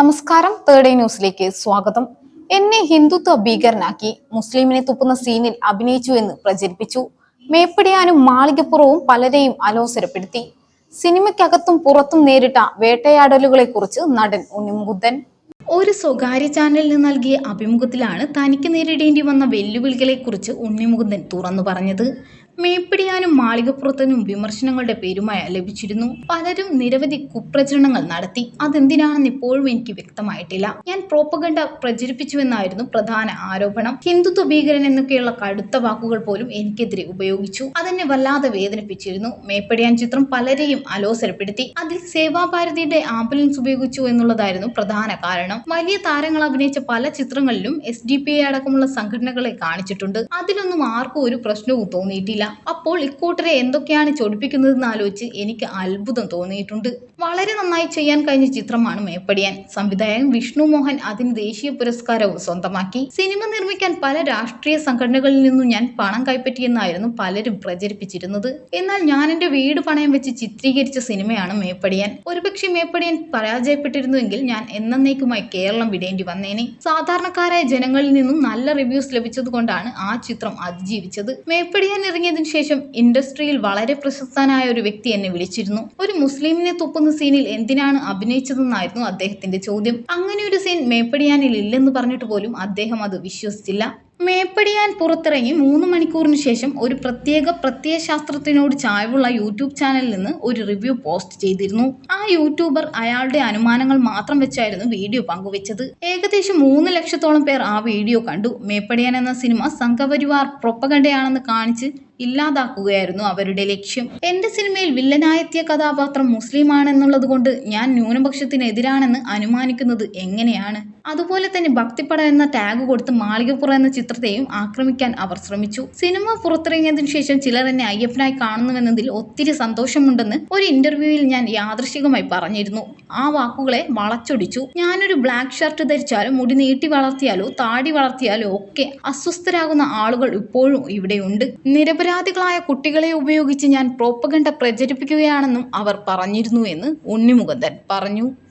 നമസ്കാരം. തേർഡ് ന്യൂസിലേക്ക് സ്വാഗതം. എന്നെ ഹിന്ദുത്വ ഭീകരനാക്കി മുസ്ലിമിനെ തുപ്പുന്ന സീനിൽ അഭിനയിച്ചു എന്ന് പ്രചരിപ്പിച്ചു. മേപ്പടിയാനും മാളികപ്പുറവും പലരെയും അലോസരപ്പെടുത്തി. സിനിമയ്ക്കകത്തും പുറത്തും നേരിട്ട വേട്ടയാടലുകളെ കുറിച്ച് നടൻ ഉണ്ണിമുകുന്ദൻ. ഒരു സ്വകാര്യ ചാനലിന് നൽകിയ അഭിമുഖത്തിലാണ് തനിക്ക് നേരിടേണ്ടി വന്ന വെല്ലുവിളികളെക്കുറിച്ച് ഉണ്ണിമുകുന്ദൻ തുറന്നു പറഞ്ഞത്. മേപ്പിടിയാനും മാളികപ്പുറത്തിനും വിമർശനങ്ങളുടെ പേരുമായ ലഭിച്ചിരുന്നു. പലരും നിരവധി കുപ്രചരണങ്ങൾ നടത്തി. അതെന്തിനാണെന്ന് ഇപ്പോഴും എനിക്ക് വ്യക്തമായിട്ടില്ല. ഞാൻ പ്രോപ്പഗണ്ട പ്രചരിപ്പിച്ചുവെന്നായിരുന്നു പ്രധാന ആരോപണം. ഹിന്ദുത്വ ഭീകരൻ എന്നൊക്കെയുള്ള കടുത്ത വാക്കുകൾ പോലും എനിക്കെതിരെ ഉപയോഗിച്ചു. അതെന്നെ വല്ലാതെ വേദനിപ്പിച്ചിരുന്നു. മേപ്പടിയാൻ ചിത്രം പലരെയും അലോസരപ്പെടുത്തി. അതിൽ സേവാഭാരതിയുടെ ആംബുലൻസ് ഉപയോഗിച്ചു എന്നുള്ളതായിരുന്നു പ്രധാന കാരണം. വലിയ താരങ്ങൾ അഭിനയിച്ച പല ചിത്രങ്ങളിലും എസ് ഡി പി ഐ അടക്കമുള്ള സംഘടനകളെ കാണിച്ചിട്ടുണ്ട്. അതിലൊന്നും ആർക്കും ഒരു പ്രശ്നവും തോന്നിയിട്ടില്ല. അപ്പോൾ ഇക്കൂട്ടരെ എന്തൊക്കെയാണ് ചൊടിപ്പിക്കുന്നതെന്ന് ആലോചിച്ച് എനിക്ക് അത്ഭുതം തോന്നിയിട്ടുണ്ട്. വളരെ നന്നായി ചെയ്യാൻ കഴിഞ്ഞ ചിത്രമാണ് മേപ്പടിയാൻ. സംവിധായകൻ വിഷ്ണു മോഹൻ അതിന് ദേശീയ പുരസ്കാരവും സ്വന്തമാക്കി. സിനിമ നിർമ്മിക്കാൻ പല രാഷ്ട്രീയ സംഘടനകളിൽ നിന്നും ഞാൻ പണം കൈപ്പറ്റിയെന്നായിരുന്നു പലരും പ്രചരിപ്പിച്ചിരുന്നത്. എന്നാൽ ഞാൻ എന്റെ വീട് പണയം വെച്ച് ചിത്രീകരിച്ച സിനിമയാണ് മേപ്പടിയാൻ. ഒരുപക്ഷെ മേപ്പടിയാൻ പരാജയപ്പെട്ടിരുന്നുവെങ്കിൽ ഞാൻ എന്നേക്കുമായി കേരളം വിടേണ്ടി വന്നേനെ. സാധാരണക്കാരായ ജനങ്ങളിൽ നിന്നും നല്ല റിവ്യൂസ് ലഭിച്ചതുകൊണ്ടാണ് ആ ചിത്രം അതിജീവിച്ചത്. മേപ്പടിയാൻ ഇറങ്ങിയതിനു ശേഷം ഇൻഡസ്ട്രിയിൽ വളരെ പ്രശസ്തനായ ഒരു വ്യക്തി എന്നെ വിളിച്ചിരുന്നു. ഒരു മുസ്ലിമിനെ തുപ്പുന്ന സീനിൽ എന്തിനാണ് അഭിനയിച്ചതെന്നായിരുന്നു അദ്ദേഹത്തിന്റെ ചോദ്യം. അങ്ങനെ ഒരു സീൻ മേപ്പടിയാനിൽ ഇല്ലെന്ന് പറഞ്ഞിട്ട് പോലും അദ്ദേഹം അത് വിശ്വസിച്ചില്ല. മേപ്പടിയാൻ പുറത്തിറങ്ങി മൂന്ന് മണിക്കൂറിന് ശേഷം ഒരു പ്രത്യേക പ്രത്യയശാസ്ത്രത്തിനോട് ചായവുള്ള യൂട്യൂബ് ചാനലിൽ നിന്ന് ഒരു റിവ്യൂ പോസ്റ്റ് ചെയ്തിരുന്നു. ആ യൂട്യൂബർ അയാളുടെ അനുമാനങ്ങൾ മാത്രം വെച്ചായിരുന്നു വീഡിയോ പങ്കുവച്ചത്. ഏകദേശം മൂന്ന് ലക്ഷത്തോളം പേർ ആ വീഡിയോ കണ്ടു. മേപ്പടിയാൻ എന്ന സിനിമ സംഘപരിവാർ പ്രൊപ്പകണ്ടയാണെന്ന് കാണിച്ച് ഇല്ലാതാക്കുകയായിരുന്നു അവരുടെ ലക്ഷ്യം. എന്റെ സിനിമയിൽ വില്ലനായെത്തിയ കഥാപാത്രം മുസ്ലിമാണെന്നുള്ളത് കൊണ്ട് ഞാൻ ന്യൂനപക്ഷത്തിനെതിരാണെന്ന് അനുമാനിക്കുന്നത് എങ്ങനെയാണ്? അതുപോലെ തന്നെ ഭക്തിപ്പട എന്ന ടാഗ് കൊടുത്ത് മാളികപ്പുറ എന്ന ചിത്രത്തെയും ആക്രമിക്കാൻ അവർ ശ്രമിച്ചു. സിനിമ പുറത്തിറങ്ങിയതിനു ശേഷം ചിലർ എന്നെ അയ്യപ്പനായി കാണുന്നുവെന്നതിൽ ഒത്തിരി സന്തോഷമുണ്ടെന്ന് ഒരു ഇന്റർവ്യൂവിൽ ഞാൻ യാദൃശികമായി പറഞ്ഞിരുന്നു. ആ വാക്കുകളെ വളച്ചൊടിച്ചു. ഞാനൊരു ബ്ലാക്ക് ഷർട്ട് ധരിച്ചാലും മുടി നീട്ടി വളർത്തിയാലോ താടി വളർത്തിയാലോ ഒക്കെ അസ്വസ്ഥരാകുന്ന ആളുകൾ ഇപ്പോഴും ഇവിടെയുണ്ട്. നിരപരാധികളായ കുട്ടികളെ ഉപയോഗിച്ച് ഞാൻ പ്രോപ്പഗണ്ട പ്രചരിപ്പിക്കുകയാണെന്നും അവർ പറഞ്ഞിരുന്നു എന്ന് ഉണ്ണിമുകുന്ദൻ പറഞ്ഞു.